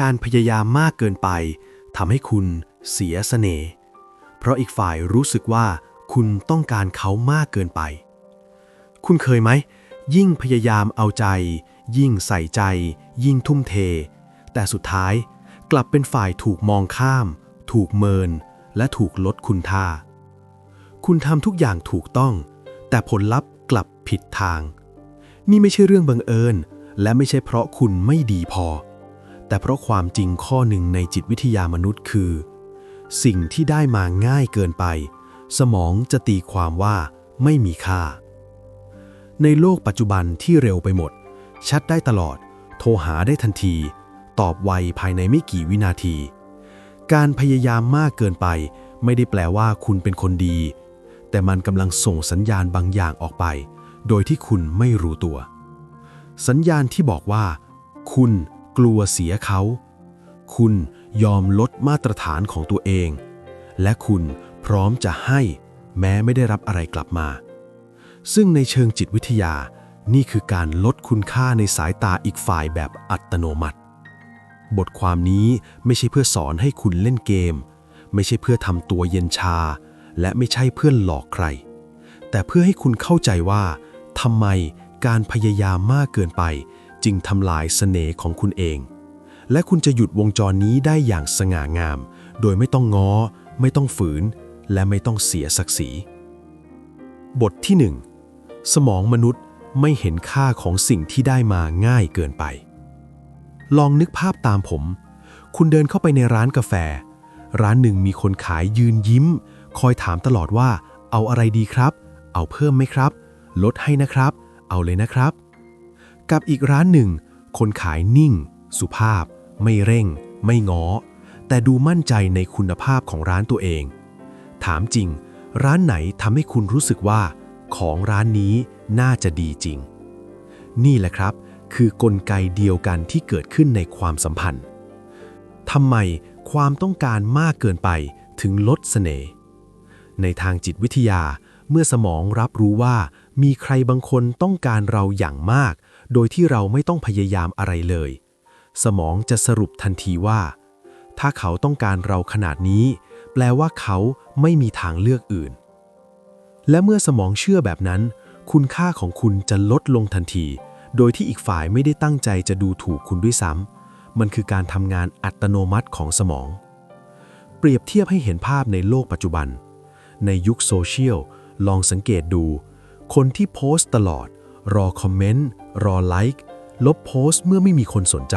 การพยายามมากเกินไปทำให้คุณเสียเสน่ห์ เพราะอีกฝ่ายรู้สึกว่าคุณต้องการเขามากเกินไป คุณเคยไหม ยิ่งพยายามเอาใจ ยิ่งใส่ใจ ยิ่งทุ่มเท แต่สุดท้ายกลับเป็นฝ่ายถูกมองข้าม ถูกเมิน และถูกลดคุณค่า คุณทำทุกอย่างถูกต้อง แต่ผลลัพธ์กลับผิดทาง นี่ไม่ใช่เรื่องบังเอิญ และไม่ใช่เพราะคุณไม่ดีพอ แต่เพราะความจริงข้อหนึ่งในจิตวิทยามนุษย์คือ สิ่งที่ได้มาง่ายเกินไป สมองจะตีความว่าไม่มีค่า ในโลกปัจจุบันที่เร็วไปหมดชัดได้ตลอด โทรหาได้ทันที ตอบไวภายในไม่กี่วินาที การพยายามมากเกินไป ไม่ได้แปลว่าคุณเป็นคนดี แต่มันกำลังส่งสัญญาณบางอย่างออกไป โดยที่คุณไม่รู้ตัว สัญญาณที่บอกว่า คุณ กลัวเสียเขา คุณยอมลดมาตรฐานของตัวเอง และคุณพร้อมจะให้แม้ไม่ได้รับอะไรกลับมา ซึ่งในเชิงจิตวิทยา นี่คือการลดคุณค่าในสายตาอีกฝ่ายแบบอัตโนมัติ บทความนี้ไม่ใช่เพื่อสอนให้คุณเล่นเกม ไม่ใช่เพื่อทำตัวเย็นชา และไม่ใช่เพื่อหลอกใคร แต่เพื่อให้คุณเข้าใจว่าทำไมการพยายามมากเกินไป จึงทำลายเสน่ห์ของคุณเอง และคุณจะหยุดวงจรนี้ได้อย่างสง่างาม โดยไม่ต้องง้อ ไม่ต้องฝืน และไม่ต้องเสียศักดิ์ศรี บทที่ 1 สมองมนุษย์ไม่เห็นค่าของสิ่งที่ได้มาง่ายเกินไป ลองนึกภาพตามผม คุณเดินเข้าไปในร้านกาแฟ ร้านหนึ่งมีคนขายยืนยิ้ม คอยถามตลอดว่า เอาอะไรดีครับ เอาเพิ่มไหมครับ ลดให้นะครับ เอาเลยนะครับ กับอีกร้านหนึ่ง คนขายนิ่ง สุภาพ ไม่เร่ง ไม่ง้อ แต่ดูมั่นใจในคุณภาพของร้านตัวเอง ถามจริง ร้านไหนทำให้คุณรู้สึกว่า ของร้านนี้น่าจะดีจริง นี่แหละครับ คือกลไกเดียวกันที่เกิดขึ้นในความสัมพันธ์ทำไมความต้องการมากเกินไปถึงลดเสน่ห์ในทางจิตวิทยาเมื่อสมองรับรู้ว่ามีใครบางคนต้องการเราอย่างมาก โดยที่เราไม่ต้องพยายามอะไรเลย สมองจะสรุปทันทีว่า ถ้าเขาต้องการเราขนาดนี้ แปลว่าเขาไม่มีทางเลือกอื่น และเมื่อสมองเชื่อแบบนั้น คุณค่าของคุณจะลดลงทันที โดยที่อีกฝ่ายไม่ได้ตั้งใจจะดูถูกคุณด้วยซ้ำมันคือการทำงานอัตโนมัติของสมอง เปรียบเทียบให้เห็นภาพในโลกปัจจุบัน ในยุคโซเชียลลองสังเกตดู คนที่โพสต์ตลอด รอคอมเมนต์ รอไลค์ลบโพสต์เมื่อไม่มีคนสนใจ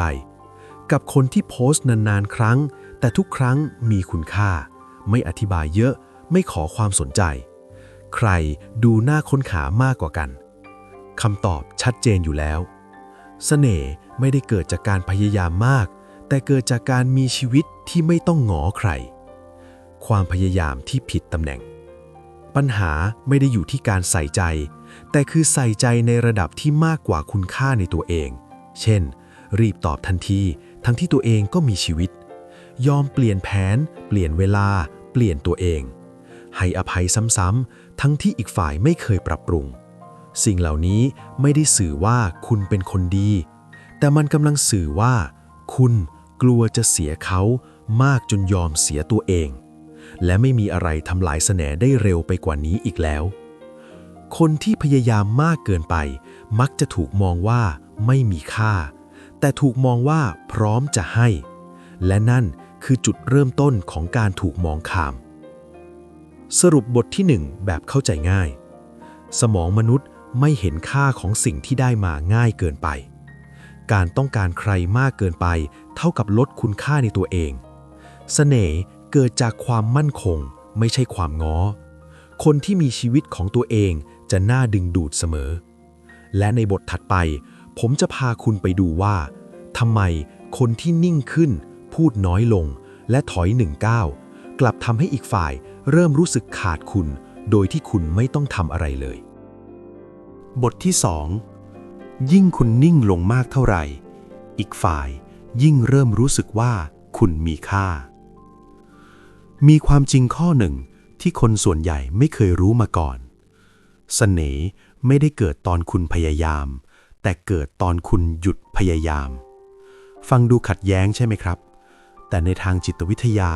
กับคนที่โพสต์นานๆ ครั้ง แต่ทุกครั้งมีคุณค่า ไม่อธิบายเยอะไม่ขอความสนใจ ใครดูหน่าค้นขามากกว่ากันคำตอบชัดเจนอยู่แล้วเสน่ห์ไม่ได้เกิดจากการพยายามมาก แต่เกิดจากการมีชีวิตที่ไม่ต้องหงอใคร ความพยายามที่ผิดตำแหน่ง ปัญหาไม่ได้อยู่ที่การใส่ใจ แต่คือใส่ใจในระดับที่มากกว่าคุณค่าในตัวเอง เช่น รีบตอบทันที ทั้งที่ตัวเองก็มีชีวิต ยอมเปลี่ยนแผน เปลี่ยนเวลา เปลี่ยนตัวเอง ให้อภัยซ้ำๆ ทั้งที่อีกฝ่ายไม่เคยปรับปรุง สิ่งเหล่านี้ไม่ได้สื่อว่าคุณเป็นคนดี แต่มันกำลังสื่อว่า คุณกลัวจะเสียเขามากจนยอมเสียตัวเอง และไม่มีอะไรทำลายแสน่ได้เร็วไปกว่านี้อีกแล้ว คนที่พยายามมากเกินไป มักจะถูกมองว่าไม่มีค่า แต่ถูกมองว่าพร้อมจะให้ และนั่นคือจุดเริ่มต้นของการถูกมองข้าม สรุปบทที่ 1 แบบเข้าใจง่าย สมองมนุษย์ไม่เห็นค่าของสิ่งที่ได้มาง่ายเกินไป การต้องการใครมากเกินไป เท่ากับลดคุณค่าในตัวเองเสน่ห์เกิดจากความมั่นคง ไม่ใช่ความง้อ คนที่มีชีวิตของตัวเองจะน่าดึงดูดเสมอ และในบทถัดไป ผมจะพาคุณไปดูว่าทำไมคนที่นิ่งขึ้น พูดน้อยลง และถอยหนึ่งก้าวกลับทำให้อีกฝ่ายเริ่มรู้สึกขาดคุณ โดยที่คุณไม่ต้องทำอะไรเลย บทที่2ยิ่งคุณนิ่งลงมากเท่าไหร่ อีกฝ่ายยิ่งเริ่มรู้สึกว่าคุณมีค่า มีความจริงข้อหนึ่ง ที่คนส่วนใหญ่ไม่เคยรู้มาก่อนเสน่ห์ไม่ได้เกิดตอนคุณพยายาม แต่เกิดตอนคุณหยุดพยายาม ฟังดูขัดแย้งใช่ไหมครับ แต่ในทางจิตวิทยา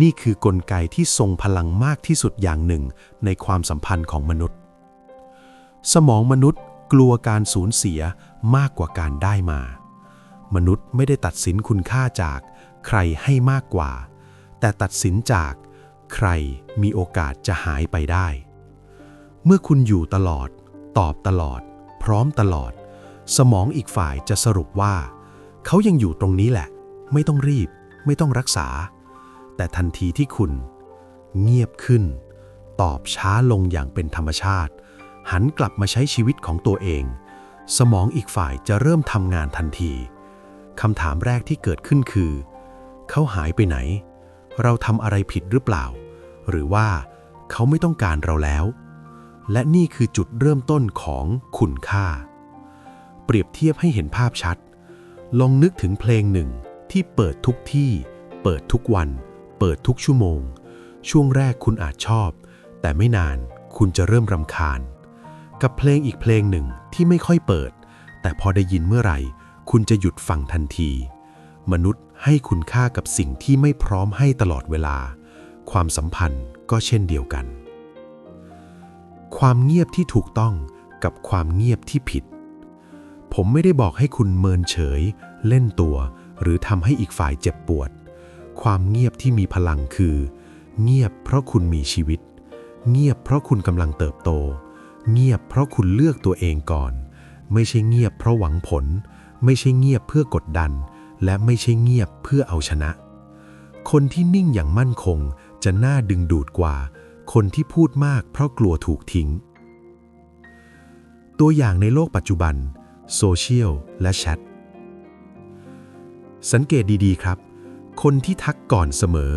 นี่คือกลไกที่ทรงพลังมากที่สุดอย่างหนึ่งในความสัมพันธ์ของมนุษย์ สมองมนุษย์กลัวการสูญเสียมากกว่าการได้มา มนุษย์ไม่ได้ตัดสินคุณค่าจากใครให้มากกว่า แต่ตัดสินจาก ใครมีโอกาสจะหายไปได้ เมื่อคุณอยู่ตลอด ตอบตลอด พร้อมตลอด สมองอีกฝ่ายจะสรุปว่า เขายังอยู่ตรงนี้แหละ ไม่ต้องรีบ ไม่ต้องรักษา แต่ทันทีที่คุณ เงียบขึ้น ตอบช้าลงอย่างเป็นธรรมชาติ หันกลับมาใช้ชีวิตของตัวเอง สมองอีกฝ่ายจะเริ่มทำงานทันทีคำถามแรกที่เกิดขึ้นคือ เขาหายไปไหน เราทำอะไรผิดหรือเปล่า หรือว่าเขาไม่ต้องการเราแล้ว และนี่คือจุดเริ่มต้นของคุณค่า เปรียบเทียบให้เห็นภาพชัด ลองนึกถึงเพลงหนึ่งที่เปิดทุกที่ เปิดทุกวัน เปิดทุกชั่วโมง ช่วงแรกคุณอาจชอบ แต่ไม่นานคุณจะเริ่มรำคาญ กับเพลงอีกเพลงหนึ่งที่ไม่ค่อยเปิด แต่พอได้ยินเมื่อไหร่ คุณจะหยุดฟังทันที มนุษย์ให้คุณค่ากับสิ่งที่ไม่พร้อมให้ตลอดเวลา ความสัมพันธ์ก็เช่นเดียวกัน ความเงียบที่ถูกต้องกับความเงียบที่ผิด ผมไม่ได้บอกให้คุณเมินเฉย เล่นตัว หรือทำให้อีกฝ่ายเจ็บปวด ความเงียบที่มีพลังคือ เงียบเพราะคุณมีชีวิต เงียบเพราะคุณกำลังเติบโต เงียบเพราะคุณเลือกตัวเองก่อน ไม่ใช่เงียบเพราะหวังผล ไม่ใช่เงียบเพื่อกดดัน และไม่ใช่เงียบเพื่อเอาชนะ คนที่นิ่งอย่างมั่นคง จะน่าดึงดูดกว่า คนที่พูดมากเพราะกลัวถูกทิ้ง ตัวอย่างในโลกปัจจุบัน โซเชียล และแชท สังเกตดีๆครับ คนที่ทักก่อนเสมอ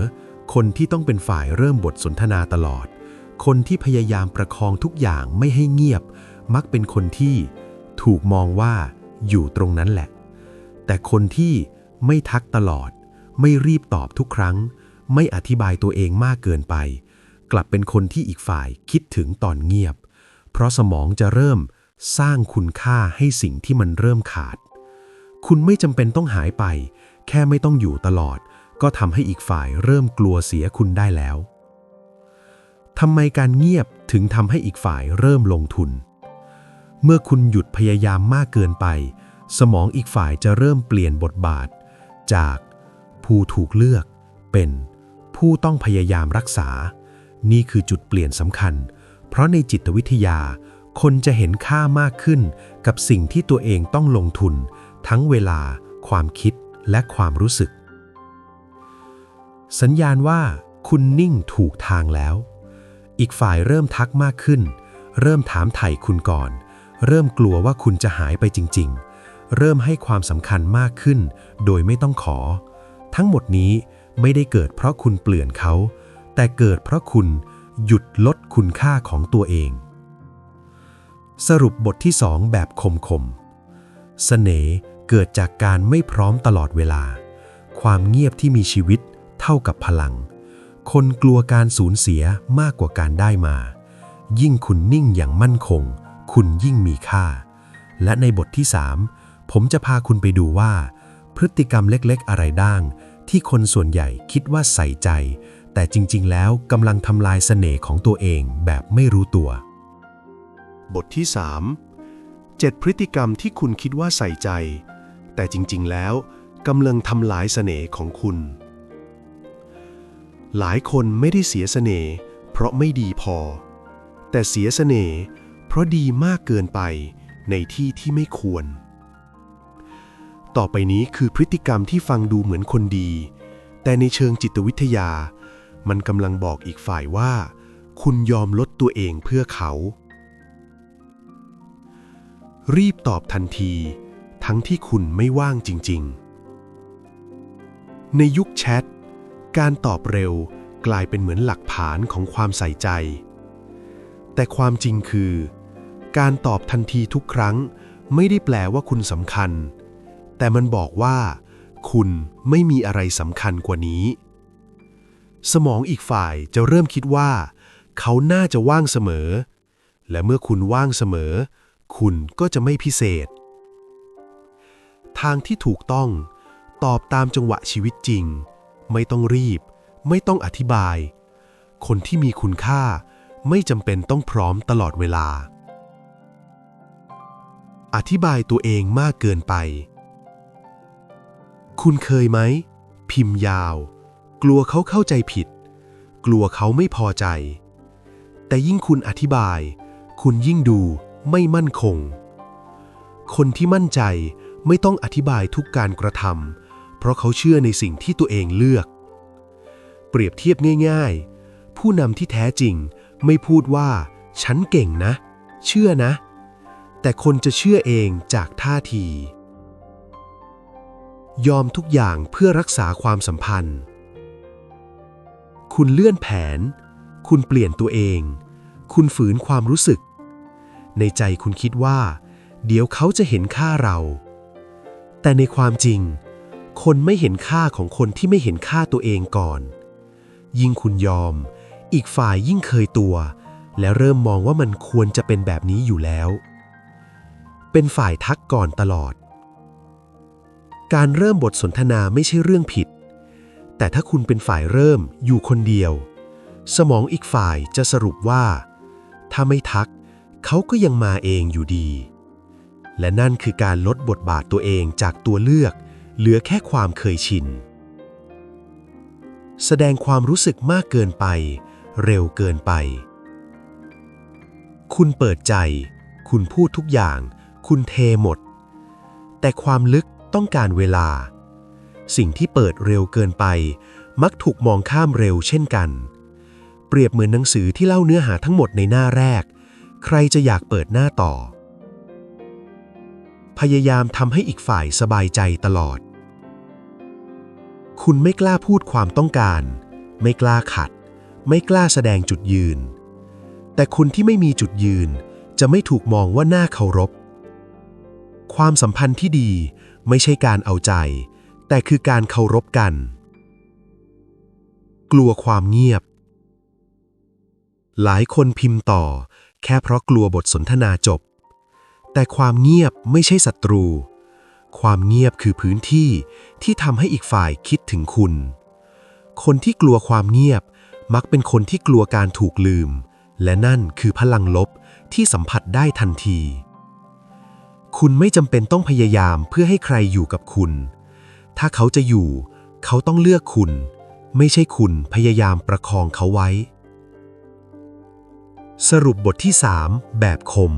คนที่ต้องเป็นฝ่ายเริ่มบทสนทนาตลอด คนที่พยายามประคองทุกอย่างไม่ให้เงียบ มักเป็นคนที่ถูกมองว่าอยู่ตรงนั้นแหละ แต่คนที่ไม่ทักตลอด ไม่รีบตอบทุกครั้ง ไม่อธิบายตัวเองมากเกินไป กลับเป็นคนที่อีกฝ่ายคิดถึงตอนเงียบ เพราะสมองจะเริ่มสร้างคุณค่าให้สิ่งที่มันเริ่มขาด คุณไม่จำเป็นต้องหายไป แค่ไม่ต้องอยู่ตลอด ก็ทำให้อีกฝ่ายเริ่มกลัวเสียคุณได้แล้วทำไมการเงียบถึงทำให้อีกฝ่ายเริ่มลงทุน เมื่อคุณหยุดพยายามมากเกินไป สมองอีกฝ่ายจะเริ่มเปลี่ยนบทบาท จากผู้ถูกเลือกเป็น ผู้ต้องพยายามรักษา นี่คือจุดเปลี่ยนสำคัญ เพราะในจิตวิทยา คนจะเห็นค่ามากขึ้นกับสิ่งที่ตัวเองต้องลงทุน ทั้งเวลา ความคิดและความรู้สึก สัญญาณว่าคุณนิ่งถูกทางแล้ว อีกฝ่ายเริ่มทักมากขึ้น เริ่มถามไถ่คุณก่อน เริ่มกลัวว่าคุณจะหายไปจริง ๆ เริ่มให้ความสำคัญมากขึ้น โดยไม่ต้องขอ ทั้งหมดนี้ ไม่ได้เกิดเพราะคุณเปลี่ยนเขา แต่เกิดเพราะคุณหยุดลดคุณค่าของตัวเอง สรุปบทที่สองแบบคมๆเสน่ห์เกิดจากการไม่พร้อมตลอดเวลา ความเงียบที่มีชีวิตเท่ากับพลัง คนกลัวการสูญเสียมากกว่าการได้มา ยิ่งคุณนิ่งอย่างมั่นคง คุณยิ่งมีค่า และในบทที่ 3 ผมจะพาคุณไปดูว่า พฤติกรรมเล็กๆ อะไรด้าง ที่คนส่วนใหญ่คิดว่าใส่ใจ แต่จริงๆ แล้วกำลังทำลายเสน่ห์ของตัวเองแบบไม่รู้ตัว บทที่ 3 7 พฤติกรรมที่คุณคิดว่าใส่ใจ แต่จริงๆ แล้วกำลังทำลายเสน่ห์ของคุณ หลายคนไม่ได้เสียเสน่ห์เพราะไม่ดีพอ แต่เสียเสน่ห์เพราะดีมากเกินไปในที่ที่ไม่ควร ต่อไปนี้คือพฤติกรรมที่ฟังดูเหมือนคนดี แต่ในเชิงจิตวิทยา มันกำลังบอกอีกฝ่ายว่า คุณยอมลดตัวเองเพื่อเขา รีบตอบทันที ทั้งที่คุณไม่ว่างจริง ๆ ในยุคแชท การตอบเร็วกลายเป็นเหมือนหลักฐานของความใส่ใจ แต่ความจริงคือ การตอบทันทีทุกครั้งไม่ได้แปลว่าคุณสำคัญ แต่มันบอกว่า คุณไม่มีอะไรสำคัญกว่านี้ สมองอีกฝ่ายจะเริ่มคิดว่า เขาน่าจะว่างเสมอ และเมื่อคุณว่างเสมอ คุณก็จะไม่พิเศษ ทางที่ถูกต้องตอบตามจังหวะชีวิตจริง ไม่ต้องรีบ ไม่ต้องอธิบาย คนที่มีคุณค่าไม่จำเป็นต้องพร้อมตลอดเวลา อธิบายตัวเองมากเกินไป คุณเคยไหม พิมพ์ยาว กลัวเขาเข้าใจผิด กลัวเขาไม่พอใจ แต่ยิ่งคุณอธิบาย คุณยิ่งดูไม่มั่นคง คนที่มั่นใจไม่ต้องอธิบายทุกการกระทำเพราะเขาเชื่อในสิ่งที่ตัวเองเลือก เปรียบเทียบง่ายๆ ผู้นำที่แท้จริงไม่พูดว่า ฉันเก่งนะ เชื่อนะ แต่คนจะเชื่อเองจากท่าที ยอมทุกอย่างเพื่อรักษาความสัมพันธ์ คุณเลื่อนแผน คุณเปลี่ยนตัวเอง คุณฝืนความรู้สึก ในใจคุณคิดว่า เดี๋ยวเขาจะเห็นค่าเรา แต่ในความจริง คนไม่เห็นค่าของคนที่ไม่เห็นค่าตัวเองก่อน ยิ่งคุณยอม อีกฝ่ายยิ่งเคยตัว และเริ่มมองว่ามันควรจะเป็นแบบนี้อยู่แล้ว เป็นฝ่ายทักก่อนตลอด การเริ่มบทสนทนาไม่ใช่เรื่องผิด แต่ถ้าคุณเป็นฝ่ายเริ่มอยู่คนเดียว สมองอีกฝ่ายจะสรุปว่า ถ้าไม่ทัก เขาก็ยังมาเองอยู่ดี และนั่นคือการลดบทบาทตัวเองจากตัวเลือก เหลือแค่ความเคยชิน แสดงความรู้สึกมากเกินไป เร็วเกินไป คุณเปิดใจ คุณพูดทุกอย่าง คุณเทหมด แต่ความลึก ต้องการเวลา สิ่งที่เปิดเร็วเกินไป มักถูกมองข้ามเร็วเช่นกัน เปรียบเหมือนหนังสือที่เล่าเนื้อหาทั้งหมดในหน้าแรก ใครจะอยากเปิดหน้าต่อ พยายามทำให้อีกฝ่ายสบายใจตลอด คุณไม่กล้าพูดความต้องการ ไม่กล้าขัด ไม่กล้าแสดงจุดยืน แต่คนที่ไม่มีจุดยืนจะไม่ถูกมองว่าน่าเคารพ ความสัมพันธ์ที่ดี ไม่ใช่การเอาใจ แต่คือการเคารพกัน กลัวความเงียบ หลายคนพิมพ์ต่อ แค่เพราะกลัวบทสนทนาจบ แต่ความเงียบไม่ใช่ศัตรู ความเงียบคือพื้นที่ที่ทำให้อีกฝ่ายคิดถึงคุณ คนที่กลัวความเงียบมักเป็นคนที่กลัวการถูกลืม และนั่นคือพลังลบที่สัมผัสได้ทันที คุณไม่จำเป็นต้องพยายามเพื่อให้ใครอยู่กับคุณ ถ้าเขาจะอยู่ เขาต้องเลือกคุณ ไม่ใช่คุณพยายามประคองเขาไว้ สรุปบทที่ 3 แบบคม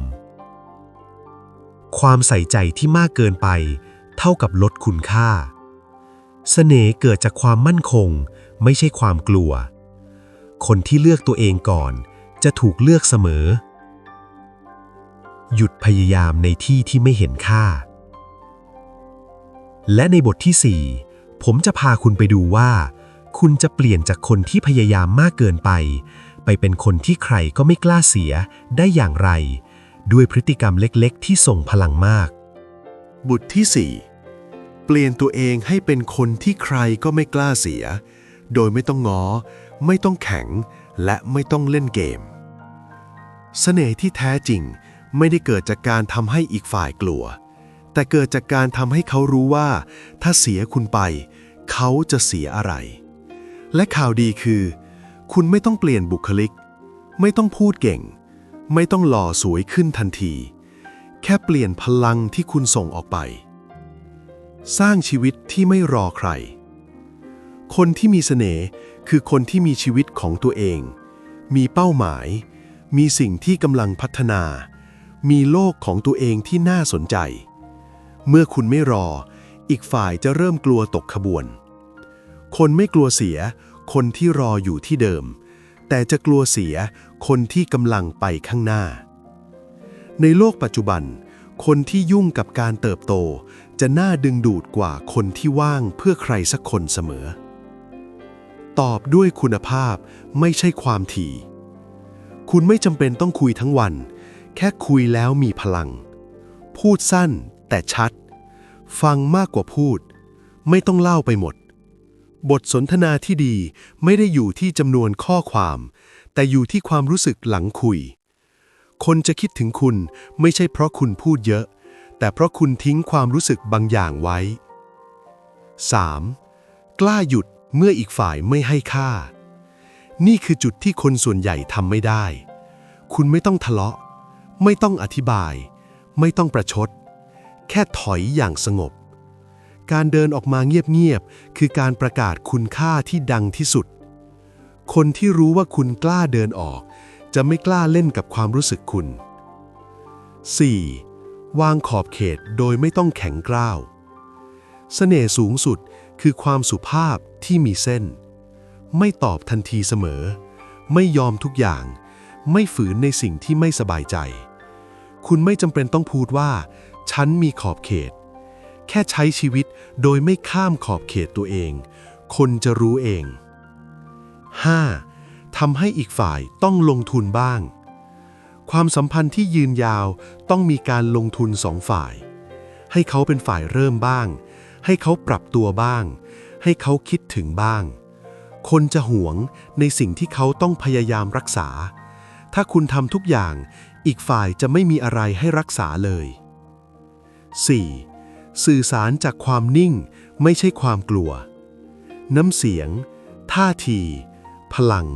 ความใส่ใจที่มากเกินไป เท่ากับลดคุณค่า เสน่ห์เกิดจากความมั่นคง ไม่ใช่ความกลัว คนที่เลือกตัวเองก่อน จะถูกเลือกเสมอ หยุดพยายามในที่ที่ไม่เห็นค่า และในบทที่ 4 ผมจะพาคุณไปดูว่า คุณจะเปลี่ยนจากคนที่พยายามมากเกินไป ไปเป็นคนที่ใครก็ไม่กล้าเสียได้อย่างไร ด้วยพฤติกรรมเล็กๆ ที่ส่งพลังมาก บทที่ 4 เปลี่ยนตัวเองให้เป็นคนที่ใครก็ไม่กล้าเสีย โดยไม่ต้องงอ ไม่ต้องแข็ง และไม่ต้องเล่นเกมเสน่ห์ที่แท้จริง ไม่ได้เกิดจากการทำให้อีกฝ่ายกลัว แต่เกิดจากการทำให้เขารู้ว่า ถ้าเสียคุณไป เขาจะเสียอะไร และข่าวดีคือ คุณไม่ต้องเปลี่ยนบุคลิก ไม่ต้องพูดเก่ง ไม่ต้องหล่อสวยขึ้นทันที แค่เปลี่ยนพลังที่คุณส่งออกไป สร้างชีวิตที่ไม่รอใคร คนที่มีเสน่ห์คือคนที่มีชีวิตของตัวเอง มีเป้าหมาย มีสิ่งที่กำลังพัฒนา มีโลกของตัวเองที่น่าสนใจ เมื่อคุณไม่รอ อีกฝ่ายจะเริ่มกลัวตกขบวน คนไม่กลัวเสีย คนที่รออยู่ที่เดิม แต่จะกลัวเสียคนที่กำลังไปข้างหน้า ในโลกปัจจุบัน คนที่ยุ่งกับการเติบโต จะน่าดึงดูดกว่าคนที่ว่างเพื่อใครสักคนเสมอ ตอบด้วยคุณภาพไม่ใช่ความถี่ คุณไม่จำเป็นต้องคุยทั้งวัน แค่คุยแล้วมีพลัง พูดสั้นแต่ชัด ฟังมากกว่าพูด ไม่ต้องเล่าไปหมด บทสนทนาที่ดีไม่ได้อยู่ที่จำนวนข้อความ แต่อยู่ที่ความรู้สึกหลังคุย คนจะคิดถึงคุณไม่ใช่เพราะคุณพูดเยอะ แต่เพราะคุณทิ้งความรู้สึกบางอย่างไว้ 3. กล้าหยุดเมื่ออีกฝ่ายไม่ให้ค่า นี่คือจุดที่คนส่วนใหญ่ทำไม่ได้ คุณไม่ต้องทะเลาะ ไม่ต้องอธิบาย ไม่ต้องประชด แค่ถอยอย่างสงบ การเดินออกมาเงียบๆคือการประกาศคุณค่าที่ดังที่สุด คนที่รู้ว่าคุณกล้าเดินออก จะไม่กล้าเล่นกับความรู้สึกคุณ 4. วางขอบเขตโดยไม่ต้องแข็งกร้าวเสน่ห์สูงสุดคือความสุภาพที่มีเส้น ไม่ตอบทันทีเสมอ ไม่ยอมทุกอย่าง ไม่ฝืนในสิ่งที่ไม่สบายใจ คุณไม่จำเป็นต้องพูดว่า ฉันมีขอบเขต แค่ใช้ชีวิตโดยไม่ข้ามขอบเขตตัวเอง คนจะรู้เอง 5. ทำให้อีกฝ่ายต้องลงทุนบ้าง ความสัมพันธ์ที่ยืนยาวต้องมีการลงทุนสองฝ่าย ให้เขาเป็นฝ่ายเริ่มบ้าง ให้เขาปรับตัวบ้าง ให้เขาคิดถึงบ้าง คนจะหวงในสิ่งที่เขาต้องพยายามรักษา ถ้าคุณทำทุกอย่าง อีกฝ่ายจะไม่มีอะไรให้รักษาเลย 4. สื่อสารจากความนิ่งไม่ใช่ความกลัว น้ำเสียง ท่าที พลัง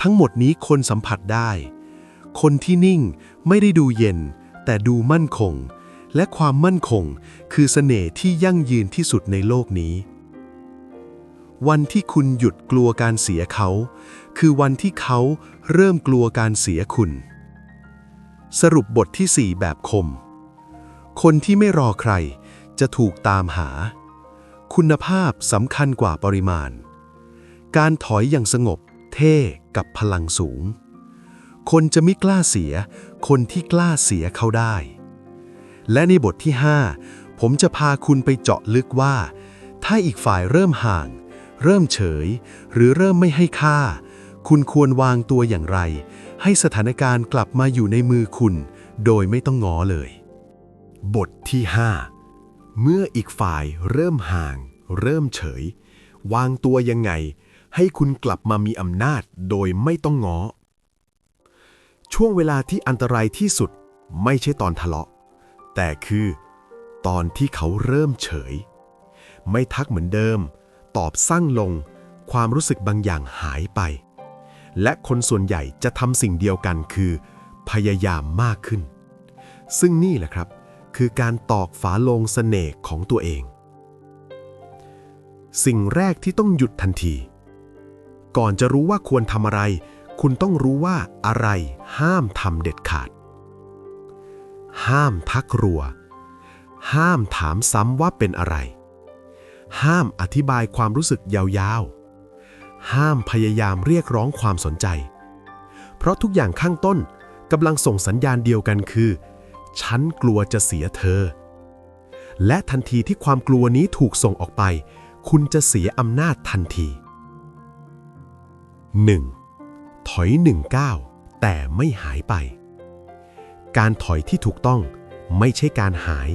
ทั้งหมดนี้คนสัมผัสได้ คนที่นิ่งไม่ได้ดูเย็น แต่ดูมั่นคง และความมั่นคงคือเสน่ห์ที่ยั่งยืนที่สุดในโลกนี้ วันที่คุณหยุดกลัวการเสียเขา คือวันที่เขาเริ่มกลัวการเสียคุณ สรุปบทที่ 4 แบบคม คนที่ไม่รอใครจะถูกตามหา คุณภาพสำคัญกว่าปริมาณ การถอยอย่างสงบ เท่กับพลังสูง คนจะไม่กล้าเสีย คนที่กล้าเสียเขาได้ และในบทที่ 5 ผมจะพาคุณไปเจาะลึกว่า ถ้าอีกฝ่ายเริ่มห่าง เริ่มเฉย หรือเริ่มไม่ให้ค่า คุณควรวางตัวอย่างไร ให้สถานการณ์กลับมาอยู่ในมือคุณ โดยไม่ต้องง้อเลย บทที่ 5 เมื่ออีกฝ่ายเริ่มห่าง เริ่มเฉย วางตัวยังไง ให้คุณกลับมามีอำนาจโดยไม่ต้องง้อ ช่วงเวลาที่อันตรายที่สุดไม่ใช่ตอนทะเลาะ แต่คือ ตอนที่เขาเริ่มเฉย ไม่ทักเหมือนเดิม ตอบสั้นลง ความรู้สึกบางอย่างหายไป และคนส่วนใหญ่จะทำสิ่งเดียวกันคือ พยายามมากขึ้น ซึ่งนี่แหละครับ คือการตอกฝาโลงเสน่ห์ของตัวเอง สิ่งแรกที่ต้องหยุดทันที ก่อนจะรู้ว่าควรทำอะไร คุณต้องรู้ว่าอะไรห้ามทำเด็ดขาด ห้ามทักรัว ห้ามถามซ้ำว่าเป็นอะไร ห้ามอธิบายความรู้สึกยาวๆ ห้ามพยายามเรียกร้องความสนใจ เพราะทุกอย่างข้างต้นกำลังส่งสัญญาณเดียวกันคือ ฉันกลัวจะเสียเธอ และทันทีที่ความกลัวนี้ถูกส่งออกไป คุณจะเสียอำนาจทันที 1. ถอยหนึ่งก้าวแต่ไม่หายไป การถอยที่ถูกต้องไม่ใช่การหาย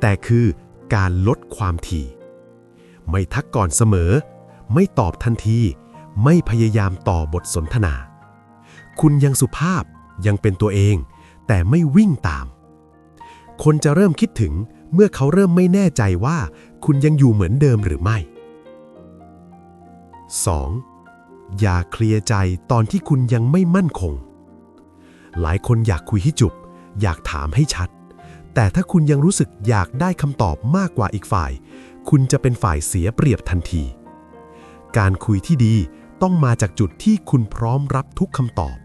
แต่คือการลดความถี่ ไม่ทักก่อนเสมอ ไม่ตอบทันที ไม่พยายามต่อบทสนทนา คุณยังสุภาพยังเป็นตัวเอง แต่ไม่วิ่งตาม คนจะเริ่มคิดถึงเมื่อเขาเริ่มไม่แน่ใจว่า คุณยังอยู่เหมือนเดิมหรือไม่ 2. อย่าเคลียร์ใจตอนที่คุณยังไม่มั่นคง หลายคนอยากคุยให้จุบ อยากถามให้ชัด แต่ถ้าคุณยังรู้สึกอยากได้คำตอบมากกว่าอีกฝ่าย คุณจะเป็นฝ่ายเสียเปรียบทันที การคุยที่ดีต้องมาจากจุดที่คุณพร้อมรับทุกคำตอบ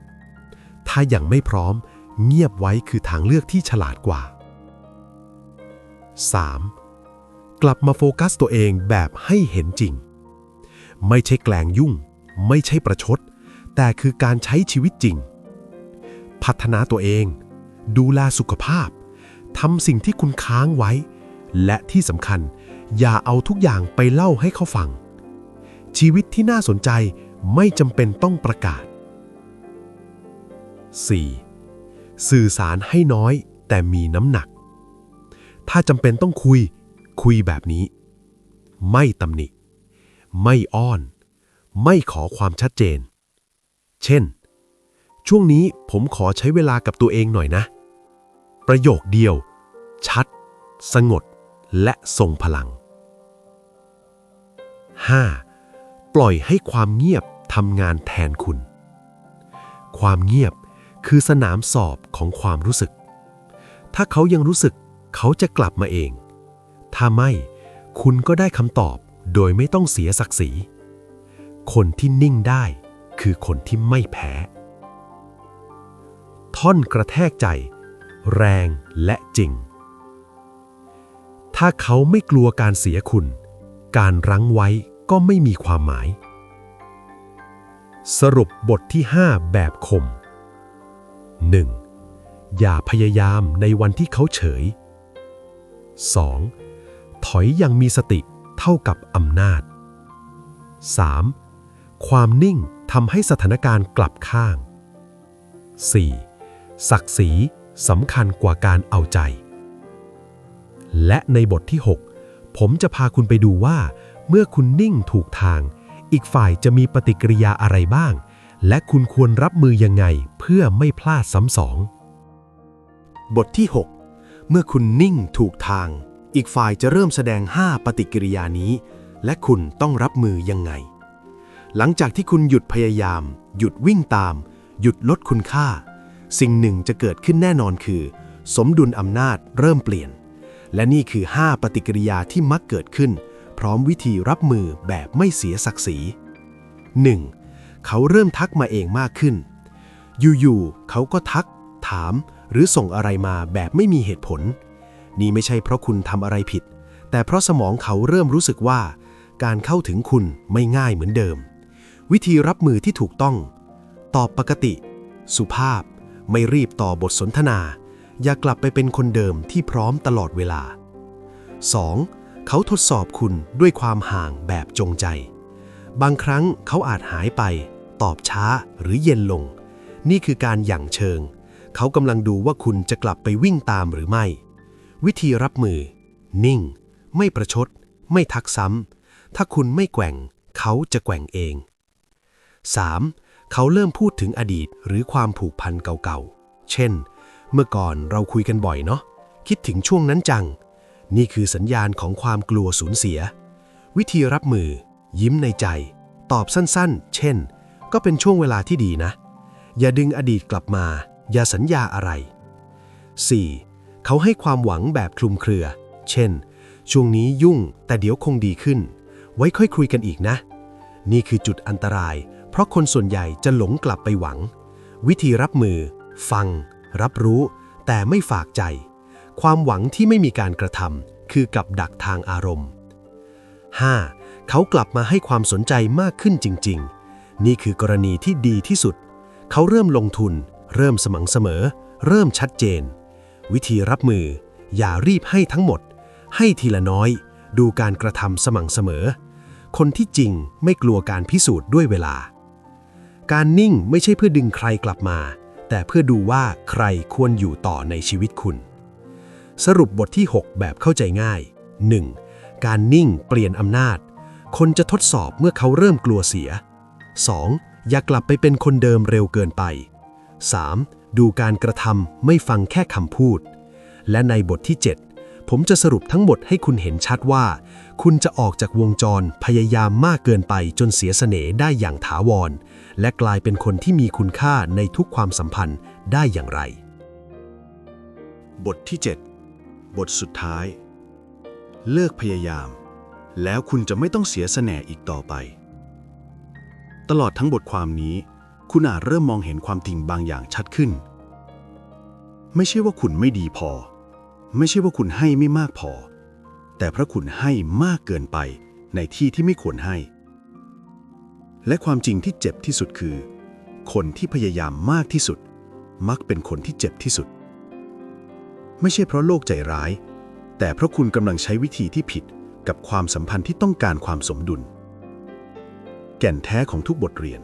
ถ้ายังไม่พร้อม เงียบไว้คือทางเลือกที่ฉลาดกว่า 3. กลับมาโฟกัสตัวเองแบบให้เห็นจริง ไม่ใช่แกล้งยุ่ง ไม่ใช่ประชด แต่คือการใช้ชีวิตจริง พัฒนาตัวเอง ดูแลสุขภาพทำสิ่งที่คุณค้างไว้ และที่สำคัญ อย่าเอาทุกอย่างไปเล่าให้เขาฟัง ชีวิตที่น่าสนใจไม่จำเป็นต้องประกาศ 4. สื่อสารให้น้อยแต่มีน้ำหนัก ถ้าจำเป็นต้องคุย คุยแบบนี้ ไม่ตำหนิ ไม่อ้อน ไม่ขอความชัดเจน เช่น ช่วงนี้ผมขอใช้เวลากับตัวเองหน่อยนะ ประโยคเดียว ชัด สงด และทรงพลัง 5. ปล่อยให้ความเงียบทำงานแทนคุณ ความเงียบคือสนามสอบของความรู้สึก ถ้าเขายังรู้สึกเขาจะกลับมาเอง ถ้าไม่ คุณก็ได้คำตอบโดยไม่ต้องเสียศักดิ์ศรี คนที่นิ่งได้คือคนที่ไม่แพ้ ท่อนกระแทกใจ แรงและจริง ถ้าเขาไม่กลัวการเสียคุณ การรั้งไว้ ก็ไม่มีความหมาย สรุปบทที่ 5 แบบคม 1. อย่าพยายามในวันที่เขาเฉย 2. ถอยอยังมีสติเท่ากับอำนาจ 3. ความนิ่งทำให้สถานการณ์กลับข้าง 4. ศักดิ์ศรีสำคัญกว่าการเอาใจ และในบทที่ 6 ผมจะพาคุณไปดูว่า เมื่อคุณนิ่งถูกทาง อีกฝ่ายจะมีปฏิกิริยาอะไรบ้าง และคุณควรรับมือยังไงเพื่อไม่พลาดซ้ำสอง บทที่ 6 เมื่อคุณนิ่งถูกทาง อีกฝ่ายจะเริ่มแสดง 5 ปฏิกิริยานี้ และคุณต้องรับมือยังไง หลังจากที่คุณหยุดพยายาม หยุดวิ่งตาม หยุดลดคุณค่า สิ่งหนึ่งจะเกิดขึ้นแน่นอนคือ สมดุลอำนาจเริ่มเปลี่ยน และนี่คือ 5 ปฏิกิริยาที่มักเกิดขึ้น ร้อมวิธีรับมือแบบไม่เสียศักดิ์ศรี 1. เขาเริ่มทักมาเองมากขึ้น อยู่ๆเขาก็ทัก ถาม หรือส่งอะไรมาแบบไม่มีเหตุผล นี่ไม่ใช่เพราะคุณทำอะไรผิด แต่เพราะสมองเขาเริ่มรู้สึกว่า การเข้าถึงคุณไม่ง่ายเหมือนเดิม วิธีรับมือที่ถูกต้อง ตอบปกติ สุภาพ ไม่รีบต่อบทสนทนา อย่ากลับไปเป็นคนเดิมที่พร้อมตลอดเวลา 2. เขาทดสอบคุณด้วยความห่างแบบจงใจ บางครั้งเขาอาจหายไป ตอบช้าหรือเย็นลง นี่คือการหยั่งเชิง เขากำลังดูว่าคุณจะกลับไปวิ่งตามหรือไม่ วิธีรับมือ นิ่ง ไม่ประชด ไม่ทักซ้ำถ้าคุณไม่แกว่ง เขาจะแกว่งเอง 3. เขาเริ่มพูดถึงอดีตหรือความผูกพันเก่าๆ เช่น เมื่อก่อนเราคุยกันบ่อยเนาะ คิดถึงช่วงนั้นจัง นี่คือสัญญาณของความกลัวสูญเสีย วิธีรับมือ ยิ้มในใจ ตอบสั้นๆ เช่น ก็เป็นช่วงเวลาที่ดีนะ อย่าดึงอดีตกลับมา อย่าสัญญาอะไร 4. เขาให้ความหวังแบบคลุมเครือ เช่น ช่วงนี้ยุ่งแต่เดี๋ยวคงดีขึ้น ไว้ค่อยคุยกันอีกนะ นี่คือจุดอันตราย เพราะคนส่วนใหญ่จะหลงกลับไปหวัง วิธีรับมือ ฟัง รับรู้ แต่ไม่ฝากใจ ความหวังที่ไม่มีการกระทำคือกับดักทางอารมณ์ 5. เขากลับมาให้ความสนใจมากขึ้นจริง ๆ นี่คือกรณีที่ดีที่สุด เขาเริ่มลงทุน เริ่มสม่ำเสมอ เริ่มชัดเจน วิธีรับมือ อย่ารีบให้ทั้งหมด ให้ทีละน้อย ดูการกระทำสม่ำเสมอ คนที่จริงไม่กลัวการพิสูจน์ด้วยเวลา การนิ่งไม่ใช่เพื่อดึงใครกลับมา แต่เพื่อดูว่าใครควรอยู่ต่อในชีวิตคุณ สรุปบทที่ 6 แบบเข้าใจง่าย 1. การนิ่งเปลี่ยนอำนาจ คนจะทดสอบเมื่อเขาเริ่มกลัวเสีย 2. อย่ากลับไปเป็นคนเดิมเร็วเกินไป 3. ดูการกระทำไม่ฟังแค่คำพูด และในบทที่ 7 ผมจะสรุปทั้งหมดให้คุณเห็นชัดว่า คุณจะออกจากวงจรพยายามมากเกินไปจนเสียเสน่ห์ได้อย่างถาวร และกลายเป็นคนที่มีคุณค่าในทุกความสัมพันธ์ได้อย่างไร บทที่ 7 บทสุดท้าย เลิกพยายาม แล้วคุณจะไม่ต้องเสียเสน่อีกต่อไป ตลอดทั้งบทความนี้ คุณอาจเริ่มมองเห็นความจริงบางอย่างชัดขึ้น ไม่ใช่ว่าคุณไม่ดีพอ ไม่ใช่ว่าคุณให้ไม่มากพอ แต่เพราะคุณให้มากเกินไปในที่ที่ไม่ควรให้ และความจริงที่เจ็บที่สุดคือ คนที่พยายามมากที่สุด มักเป็นคนที่เจ็บที่สุด ไม่ใช่เพราะโลกใจร้าย แต่เพราะคุณกำลังใช้วิธีที่ผิดกับความสัมพันธ์ที่ต้องการความสมดุล แก่นแท้ของทุกบทเรียน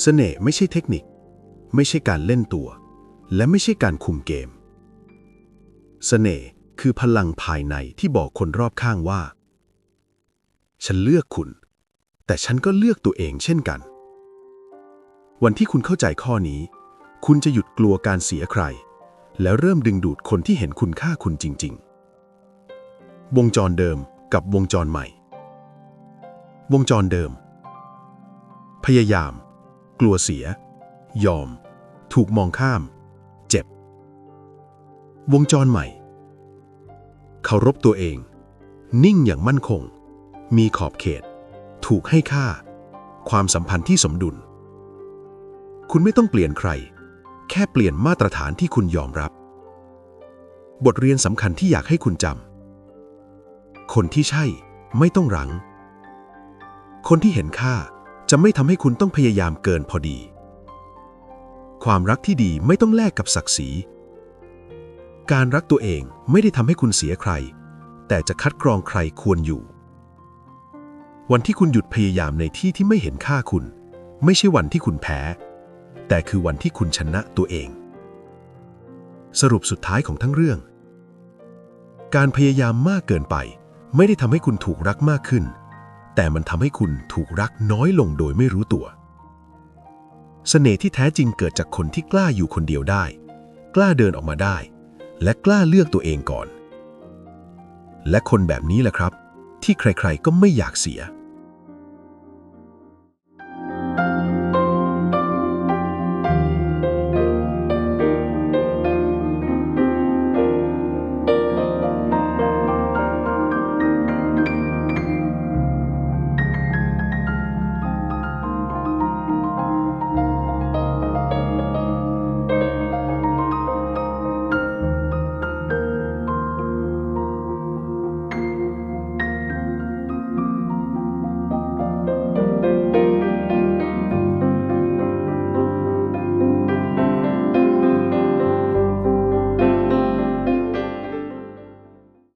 เสน่ห์ไม่ใช่เทคนิค ไม่ใช่การเล่นตัว และไม่ใช่การคุมเกมเสน่ห์คือพลังภายในที่บอกคนรอบข้างว่า ฉันเลือกคุณ แต่ฉันก็เลือกตัวเองเช่นกัน วันที่คุณเข้าใจข้อนี้ คุณจะหยุดกลัวการเสียใคร แล้วเริ่มดึงดูดคนที่เห็นคุณค่าคุณจริง ๆ วงจรเดิมกับวงจรใหม่ วงจรเดิม พยายาม กลัวเสีย ยอม ถูกมองข้าม เจ็บ วงจรใหม่ เคารพตัวเอง นิ่งอย่างมั่นคง มีขอบเขต ถูกให้ค่า ความสัมพันธ์ที่สมดุล คุณไม่ต้องเปลี่ยนใคร แค่เปลี่ยนมาตรฐานที่คุณยอมรับ บทเรียนสำคัญที่อยากให้คุณจำ คนที่ใช่ไม่ต้องหลัง คนที่เห็นค่าจะไม่ทำให้คุณต้องพยายามเกินพอดี ความรักที่ดีไม่ต้องแลกกับศักดิ์ศรี การรักตัวเองไม่ได้ทำให้คุณเสียใคร แต่จะคัดกรองใครควรอยู่ วันที่คุณหยุดพยายามในที่ที่ไม่เห็นค่าคุณ ไม่ใช่วันที่คุณแพ้ แต่คือวันที่คุณชนะตัวเอง สรุปสุดท้ายของทั้งเรื่อง การพยายามมากเกินไป ไม่ได้ทำให้คุณถูกรักมากขึ้น แต่มันทำให้คุณถูกรักน้อยลงโดยไม่รู้ตัว เสน่ห์ที่แท้จริงเกิดจากคนที่กล้าอยู่คนเดียวได้ กล้าเดินออกมาได้ และกล้าเลือกตัวเองก่อน และคนแบบนี้แหละครับ ที่ใครๆก็ไม่อยากเสีย